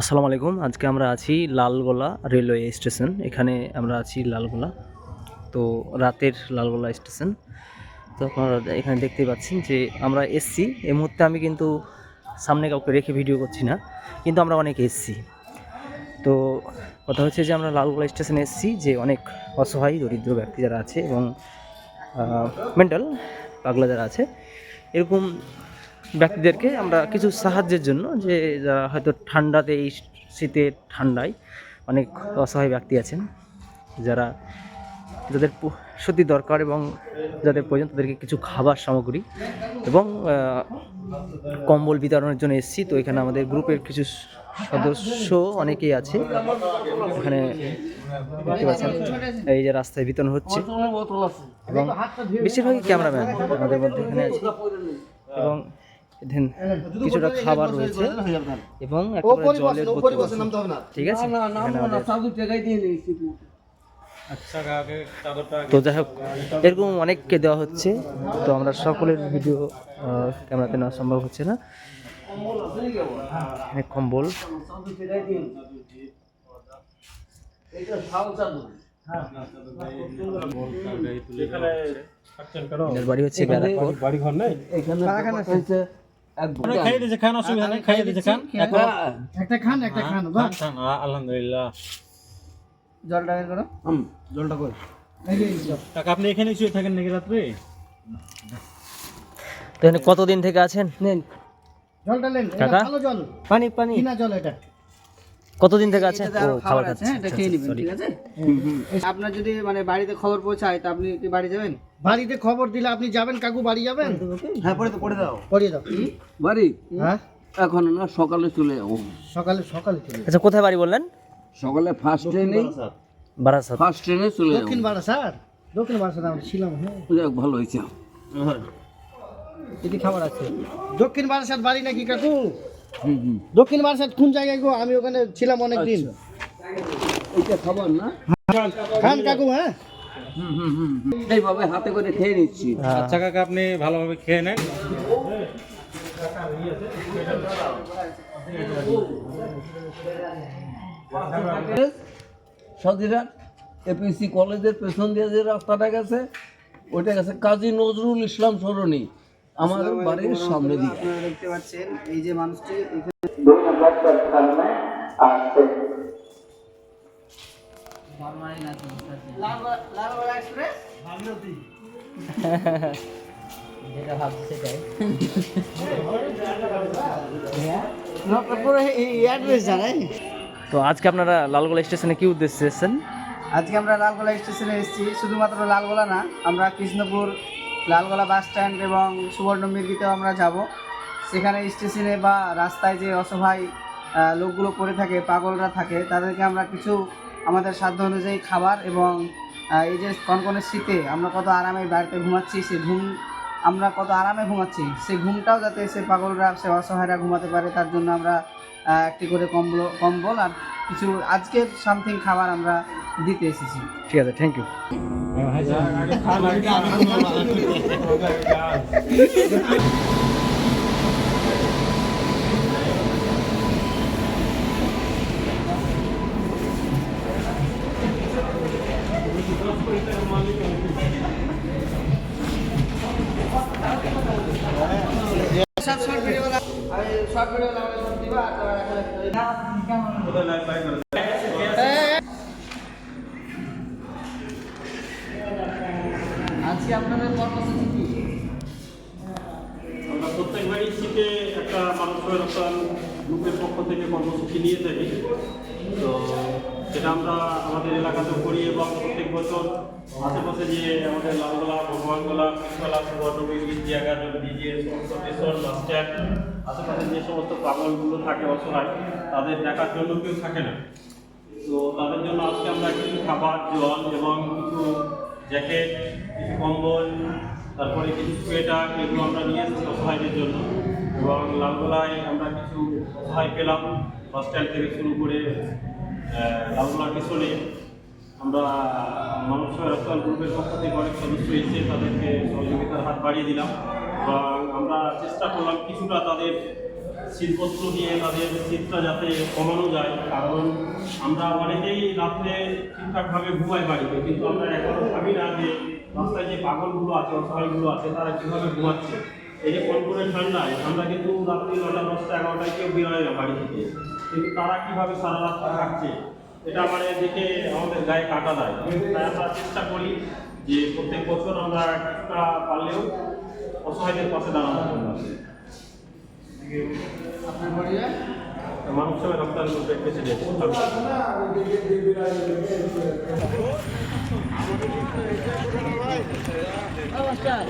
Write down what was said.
আসসালামু আলাইকুম। আজকে আমরা আছি লালগোলা রেলওয়ে স্টেশন। এখানে আমরা আছি লালগোলা। তো রাতের লালগোলা স্টেশন। তো আপনারা এখানে দেখতে পাচ্ছেন যে আমরা এসছি। এই মুহূর্তে আমি কিন্তু সামনে কাউকে রেখে ভিডিও করছি না, কিন্তু আমরা অনেক এসছি। তো কথা হচ্ছে যে আমরা লালগোলা স্টেশনে এসেছি যে অনেক অসহায়, দরিদ্র ব্যক্তি যারা আছে এবং মেন্টাল পাগলা যারা আছে। এরকম ব্যক্তিদেরকে আমরা কিছু সাহায্যের জন্য যে যারা হয়তো ঠান্ডাতে, এই শীতে ঠান্ডায় অনেক অসহায় ব্যক্তি আছেন, যারা যাদের সত্যি দরকার এবং যাদের প্রয়োজন তাদেরকে কিছু খাবার সামগ্রী এবং কম্বল বিতরণের জন্য এসেছি। তো এখানে আমাদের গ্রুপের কিছু সদস্য অনেকেই আছে। এখানে দেখতে পাচ্ছেন, এই যে রাস্তায় বিতরণ হচ্ছে এবং বেশিরভাগই ক্যামেরাম্যান আমাদের মধ্যে এখানে আছে। এবং এখানে কিছুটা খাবার রয়েছে এবং একটা জলের বোতল আছে। ঠিক আছে? তো যাই হোক এরকম অনেককে দেওয়া হচ্ছে। তো আমরা সকলের ভিডিও ক্যামেরাতে নেওয়া সম্ভব হচ্ছে না। এখানে কম্বল। এনার বাড়ি হচ্ছে ব্যারাকপুর। বাড়ি ঘর নেই খাইয়ে দিয়েছে খান অসুবিধা নেই খাইয়ে দিয়েছে খান। একটা খান একটা খান খান খান আলহামদুলিল্লাহ। জলটা বের করো। জলটা কই? কাকা আপনি এখানে শুয়ে থাকেন নাকি রাত্রে? তো কতদিন থেকে আছেন? নেন। জলটা নেন এটা কাকা? ভালো জল। পানি পানি। কিনা জল এটা। কতদিন থেকে আছেন ও খাবার আছে খাচ্ছে। হ্যাঁ, এটা খেয়ে নেবেন ঠিক আছে? আপনার যদি মানে বাড়িতে খবর পৌঁছায় তা আপনি কি বাড়ি যাবেন? বাড়িতে খবর দিলে আপনি যাবেন? কাকু বাড়ি যাবেন? হ্যাঁ পড়ে তো পড়ে দাও পড়িয়ে দাও বাড়ি? হ্যাঁ? এখন না সকালে চলে যাব। সকালে সকালে চলে আচ্ছা কোথায় বাড়ি বললেন? সকালে ফার্স্ট ট্রেনে বারাসাত। ফার্স্ট ট্রেনে চলে যাব। দক্ষিণ স্যার দক্ষিণ বাড়া স্যার আমরা ছিলাম হ্যাঁ। যাক ভালো হয়েছে। এটি খাবার আছে। দক্ষিণ বারাসাত বাড়ি নাকি কাকু? দক্ষিণ বারাসাত কোন জায়গায় গো? আমি ওখানে ছিলাম অনেক দিন এটা খাবার না? খান কাকু হ্যাঁ। এইভাবে হাতে করে খেয়ে নিচ্ছি। আচ্ছা কাকা আপনি ভালোভাবে খেয়ে নেন। এপিসি কলেজের পেছন দিয়ে যে রাস্তাটা গেছে ওইটা গেছে কাজী নজরুল ইসলাম সরণি। আমার বাড়ির সামনে দিকে আপনারা দেখতে পাচ্ছেন এই যে মানুষটি এখানে পুরো এই অ্যাড্রেস জানাই। তো আজকে আপনারা লালগোলা স্টেশনে কি উদ্দেশ্যে এসেছেন? আজকে আমরা লালগোলা স্টেশনে এসেছি শুধুমাত্র লালগোলা না আমরা কৃষ্ণপুর লালগোলা বাস স্ট্যান্ড এবং সুবর্ণ মির্গিতেও আমরা যাব। সেখানে স্টেশনে বা রাস্তায় যে অসহায় লোকগুলো পড়ে থাকে, পাগলরা থাকে, তাদেরকে আমরা কিছু আমাদের সাধ্য অনুযায়ী খাবার এবং এই যে কনকনের শীতে আমরা কত আরামে বাড়িতে ঘুমাচ্ছি, সে ঘুম আমরা কত আরামে ঘুমাচ্ছি, সে ঘুমটাও যাতে সে পাগলরা, সে অসহায়রা ঘুমাতে পারে, তার জন্য আমরা একটি করে কম্বল কম্বল আর কিছু আজকের সামথিং খাবার আমরা দিতে এসেছি। ঠিক আছে থ্যাংক ইউ সব শর্ট ভিডিও শর্ট ভিডিও সব দিবা আজকে আপনাদের কর্মসূচি কি? আমরা প্রত্যেকবারই শীতে একটা মানুষের একটা গ্রুপের পক্ষ থেকে কর্মসূচি নিয়ে থাকি। তো সেটা আমরা আমাদের এলাকাতে করি এবং প্রত্যেক বছর আশেপাশে যে আমাদের লালগোলা, ভগবানগোলা কৃষ্ণলা সুবর্ণমিল জায়গা যদি যে সমস্ত স্টেশন বাস আশেপাশে যে সমস্ত পাগলগুলো থাকে অসহায় তাদের দেখার জন্য কেউ থাকে না। তো তাদের জন্য আজকে আমরা কিছু খাবার, জল এবং কিছু জ্যাকেট কিছু কম্বল তারপরে কিছু সোয়েটার এগুলো আমরা নিয়ে এসেছি অসহায়দের জন্য। এবং লালগোলায় আমরা কিছু অসহায় পেলাম বাস স্ট্যান্ড থেকে শুরু করে আহ, লালগোলার পিছনে আমরা মানুষ রক্তাল গ্রুপের পক্ষ থেকে অনেক সদস্য এসে তাদেরকে সহযোগিতার হাত বাড়িয়ে দিলাম। এবং আমরা চেষ্টা করলাম কিছুটা তাদের শীতবস্ত্র নিয়ে তাদের শীতটা যাতে কমানো যায়। কারণ আমরা অনেকেই রাত্রে ঠিকঠাকভাবে ঘুমাই বাড়িতে কিন্তু আমরা এখনও ভাবি না যে রাস্তায় যে পাগলগুলো আছে, অসহায়গুলো আছে, তারা কীভাবে ঘুমাচ্ছে? এই যে কনকনে ঠান্ডায় আমরা কিন্তু রাত্রি নটা, দশটা, এগারোটায় কেউ বেরোয় না বাড়ি থেকে। কিন্তু তারা কীভাবে সারা রাস্তা কাটছে? এটা মানে দেখে আমাদের গায়ে কাটা দেয়। তাই আমরা চেষ্টা করি যে প্রত্যেক বছর আমরা কিছুটা পারলেও অসহায়দের পাশে জন্য। আপনার পরিচয় মানব সেবা রক্তান গ্রুপের প্রেসিডেন্ট নমস্কার।